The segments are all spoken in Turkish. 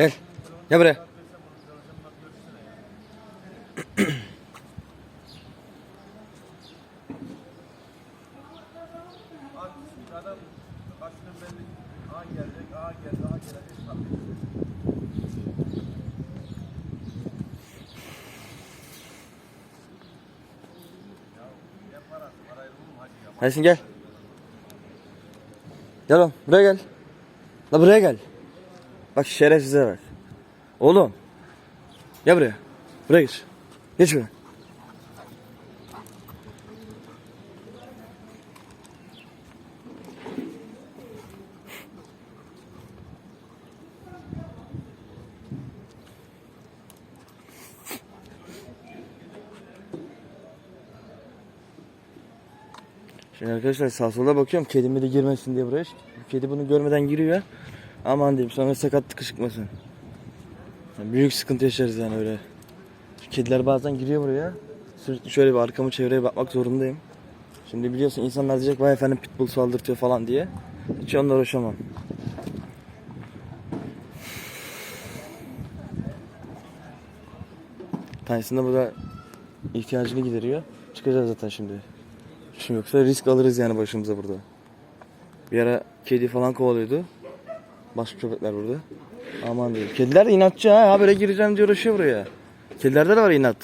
Gel. Gel buraya. Ersin gel. Gel oğlum buraya gel. La buraya gel. Bak şerefsize bak. Oğlum. Gel buraya. Buraya geç. Geç buraya. Şimdi arkadaşlar sağ sola bakıyorum kedime de girmesin diye buraya. Kedi bunu görmeden giriyor. Aman diyeyim sonra sakatlık çıkmasın. Yani büyük sıkıntı yaşarız yani öyle. Kediler bazen giriyor buraya. Sürekli şöyle bir arkamı çevreye bakmak zorundayım. Şimdi biliyorsun insanlar diyecek vay efendim pitbull saldırtıyor falan diye. Hiç onunla uğraşamam. Da burada ihtiyacını gideriyor. Çıkacağız zaten şimdi. Şimdi yoksa risk alırız yani başımıza burada. Bir ara kedi falan kovalıyordu. Başka köpekler burada. Aman diyeyim. Kediler de inatçı ha. Ha böyle gireceğim diye uğraşıyor buraya. Kedilerde de var inat.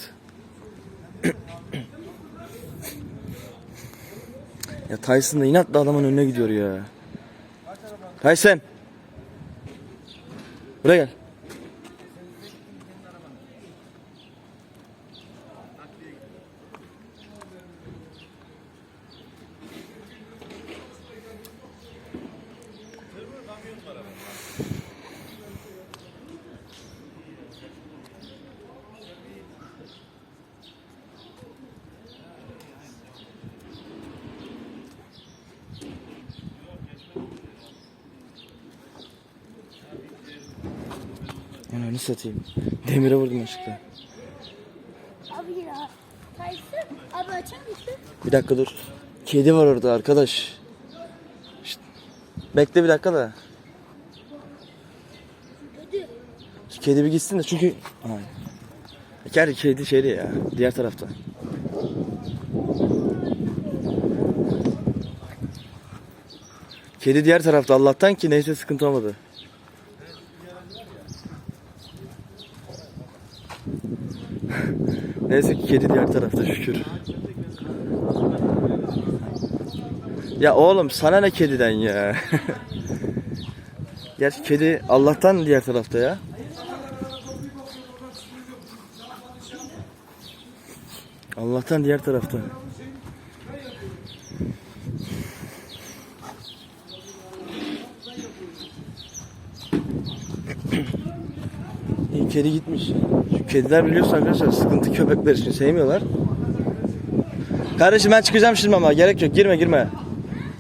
ya Tyson da inatla adamın önüne gidiyor ya. Tyson. Buraya gel. Ananı satayım. Demire vurdum ışıkla. Abi ya. Tyson abi açar mısın? Bir dakika dur. Kedi var orada arkadaş. Şşt. Bekle bir dakika da. Şu Kedi bir gitsin de çünkü... Ay. Gel kedi şeyde ya. Diğer tarafta. Kedi diğer tarafta Allah'tan ki neyse sıkıntı olmadı. Neyse ki kedi diğer tarafta şükür. Ya oğlum sana ne kediden ya? Gerçi kedi Allah'tan diğer tarafta ya. Allah'tan diğer tarafta. İyi kedi gitmiş. Şu kediler biliyorsun arkadaşlar sıkıntı köpekler için sevmiyorlar. Kardeşim ben çıkacağım şimdi ama gerek yok girme girme.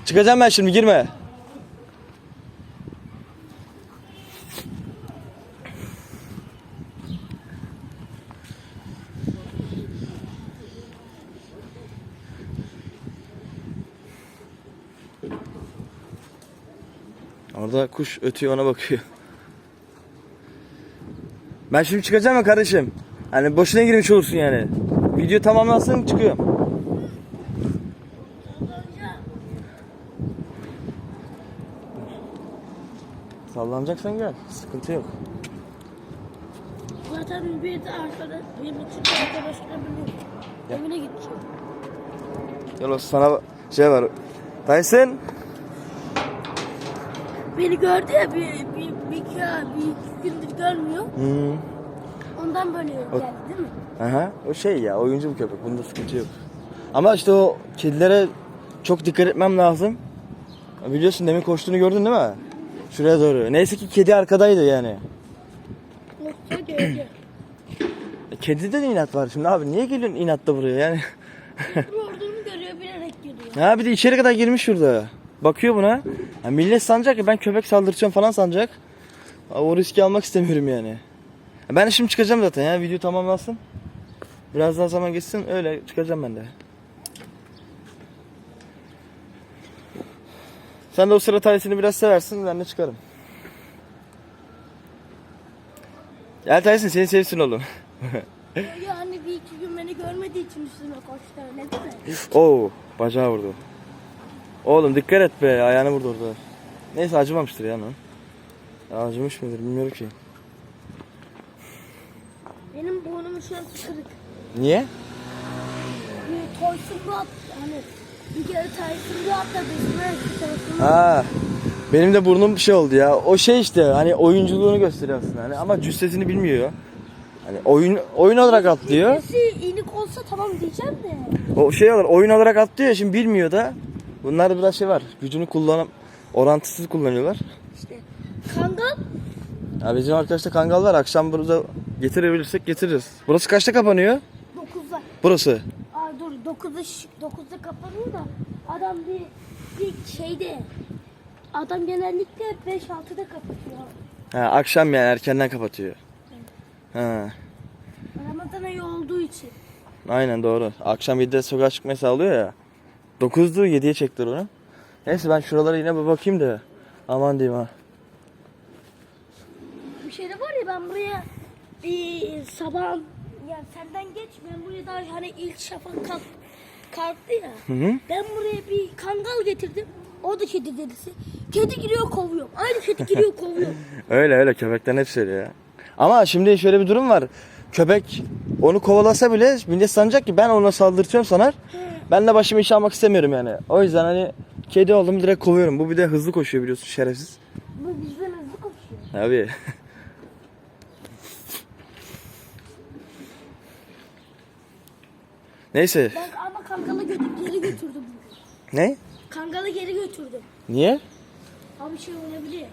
Çıkacağım ben şimdi girme. Orada kuş ötüyor ona bakıyor. Ben şimdi çıkacağım ya kardeşim. Hani boşuna girmiş olursun yani. Video tamamlansın çıkıyorum. Sallanacaksan gel. Sıkıntı yok. Zaten bir de arkadaş, bir buçuk arkadaşla benim evine gideceğim. Gel o sana şey var. Tyson. Beni gördü ya bir, bir, iki, bir gündür görmüyor. Hı. Ondan böyle geldi değil mi? Aha. O şey ya oyuncu bir köpek. Bunda sıkıntı yok. Ama işte o kedilere çok dikkat etmem lazım. Biliyorsun demin koştuğunu gördün değil mi? Şuraya doğru. Neyse ki kedi arkadaydı yani. E, Kedide de inat var şimdi abi. Niye geliyorsun inatla buraya yani? Bu olduğunu görüyor bilerek geliyor. ha bir de içeri kadar girmiş şurada. Bakıyor buna. Ha, millet sanacak ki ben köpek saldıracağım falan sanacak. Ha, O riski almak istemiyorum yani. Ben şimdi çıkacağım zaten ya. Video tamamlansın. Biraz daha zaman geçsin öyle çıkacağım ben de. Sen de o sıra Tyson'ı biraz seversin ben de çıkarım. Gel Tyson seni sevsin oğlum. Yani bir iki gün beni görmediği için üstüme koştu öyle değil mi? Oo bacağı vurdu. Oğlum dikkat et be ayağını vurdu orada. Neyse acımamıştır ya lan. Acımış mıdır bilmiyorum ki. Benim burnumun şurası kırık. Niye? Bir Toysun bu at, hani bir kere Tyson bu atladı tarafını. Ha. Benim de burnum bir şey oldu ya. O şey işte hani oyunculuğunu gösteriyor aslında. Hani ama cüssesini bilmiyor. Hani oyun oyun olarak atlıyor. Birisi inik olsa tamam diyeceğim de. O şey olarak oyun olarak atlıyor şimdi bilmiyor da. Bunlarda biraz şey var. Gücünü kullanıp orantısız kullanıyorlar. İşte kangal Ya bizim arkadaşta kangal var. Akşam burada getirebilirsek getiririz. Burası kaçta kapanıyor? 9'da. Burası. Aa dur 9'da ş- 9'da kapanıyor da adam bir bir şeyde adam genellikle 5-6'da kapatıyor. Ha, akşam yani erkenden kapatıyor. Ha, Ramazan ayı olduğu için. aynen doğru. Akşam 7'de sokağa çıkma yasağı oluyor ya. 9'du 7'ye çektiler onu. Neyse ben şuralara yine bir bakayım da. Aman diyeyim ha. Bir şey de var ya ben buraya bir sabah ya senden geç ben buraya daha hani ilk şafak kalk, kalktı ya. Hı hı. Ben buraya bir kangal getirdim. O da kedi delisi. Kedi giriyor kovuyorum. Aynı kedi giriyor kovuyorum. Öyle öyle köpekten hep öyle ya. Ama şimdi şöyle bir durum var. Köpek onu kovalasa bile millet sanacak ki ben ona saldırtıyorum sanar. Ben de başımı işe almak istemiyorum yani. O yüzden hani kedi oldum direkt kovuyorum. Bu bir de hızlı koşuyor biliyorsun şerefsiz. Bu bizden hızlı koşuyor. Abi. Neyse. Ben ama kangalı götür, geri götürdüm. Ne? Kangalı geri götürdüm. Niye? Abi şey olabilir.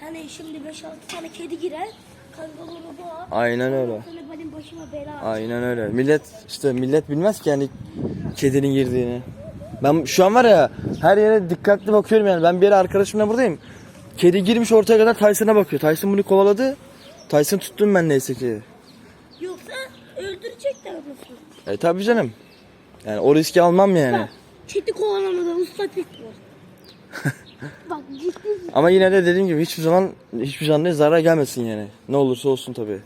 Hani şimdi 5-6 tane kedi girer. Kangal onu boğar. Aynen öyle. Sonra benim başıma bela açar. Aynen öyle. Millet işte millet bilmez ki yani kedinin girdiğini. Ben şu an var ya her yere dikkatli bakıyorum yani. Ben bir yere arkadaşımla buradayım. Kedi girmiş ortaya kadar Tyson'a bakıyor. Tyson bunu kovaladı. Tyson tuttum ben neyse ki. Yoksa öldürecekler nasıl? E tabii canım. Yani o riski almam yani. Bak kedi kovalamadan usta pik var. Bak ciddi Ama yine de dediğim gibi hiçbir zaman hiçbir canlıya zarar gelmesin yani. Ne olursa olsun tabii.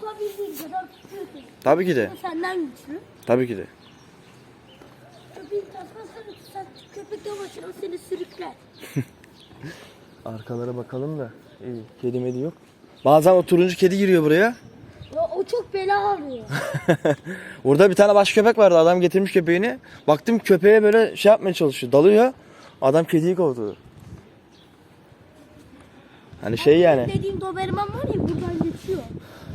tutabildiğin kadar tutuyorsun. Tabii ki de. O senden güçlü. Tabii ki de. Köpeğin tasmasını tutsan köpek de başına seni sürükler. Arkalara bakalım da. İyi. Kedi medi yok. Bazen o turuncu kedi giriyor buraya. O çok bela alıyor. Burada bir tane baş köpek vardı. Adam getirmiş köpeğini. Baktım köpeğe böyle şey yapmaya çalışıyor. Dalıyor. Adam kediyi kovdu. Hani şey yani. Dediğim Doberman var ya buradan geçiyor.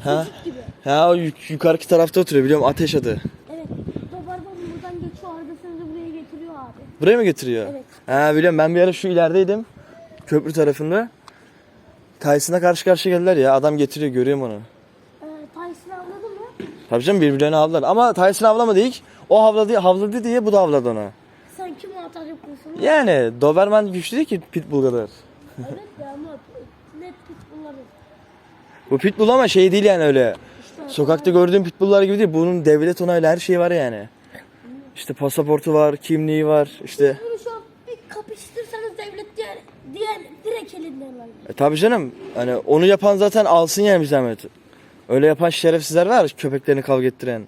Ha? Çocuk gibi. Ha o yuk- yukarıki tarafta oturuyor biliyorum ateş adı. Evet. Doberman buradan geçiyor arabasını da buraya getiriyor abi. Buraya mı getiriyor? Evet. Ha biliyorum ben bir ara şu ilerideydim. Köprü tarafında. Tyson'a karşı karşıya geldiler ya. Adam getiriyor görüyorum onu. Ee, Tyson'ı anladın mı? Tabii canım birbirlerini avladılar. Ama Tyson avlamadı ilk. O havladı, havladı diye bu da avladı ona. Sen kim atar yapıyorsun? Yani Doberman güçlü değil ki Pitbull kadar. evet ya ama net pitbullları. Bu Pitbull ama şey değil yani öyle. İşte Sokakta gördüğüm Pitbull'lar gibi değil. Bunun devlet onaylı her şeyi var yani. İşte pasaportu var, kimliği var. işte. Bunu şu an bir kapıştırsanız devlet diğer, diğer direkt elinden alır. E tabii canım. Hani onu yapan zaten alsın yani bir zahmet. Öyle yapan şerefsizler var köpeklerini kavga ettiren.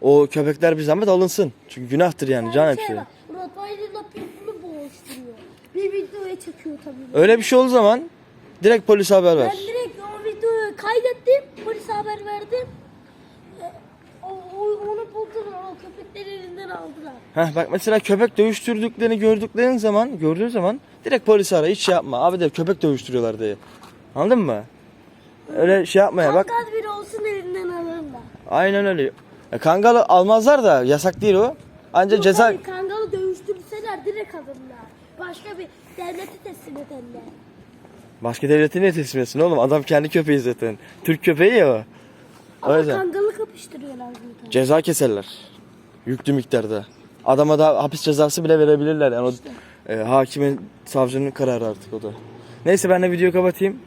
O köpekler bir zahmet alınsın. Çünkü günahtır yani can hepsi. şey Rottweiler'la pitbull'u boğuşturuyor. Bir videoya çekiyor tabii. Öyle bir şey olduğu zaman direkt polise haber ver. Ben direkt o videoyu kaydettim, polise haber verdim. E, O, onu buldular, o köpekleri elinden aldılar. Heh, bak mesela köpek dövüştürdüklerini gördüklerin zaman, gördüğün zaman direkt polisi ara hiç şey yapma. Abi de köpek dövüştürüyorlar diye. Anladın mı? Öyle şey yapmaya bak. Kangal biri olsun elinden alırlar. Aynen öyle. Ya kangalı almazlar da yasak değil o. Ancak Yok ceza abi, Kangalı dövüştürseler direkt alırlar. Başka bir devlete teslim ederler. başka devleti ne teslim etsin oğlum? Adam kendi köpeği zaten. Türk köpeği ya o. O Ama yüzden. kangalı kapıştırıyorlar zaten. Ceza keserler. Yüklü miktarda. Adama da hapis cezası bile verebilirler. Yani o e, hakimin, savcının kararı artık o da. Neyse ben de videoyu kapatayım.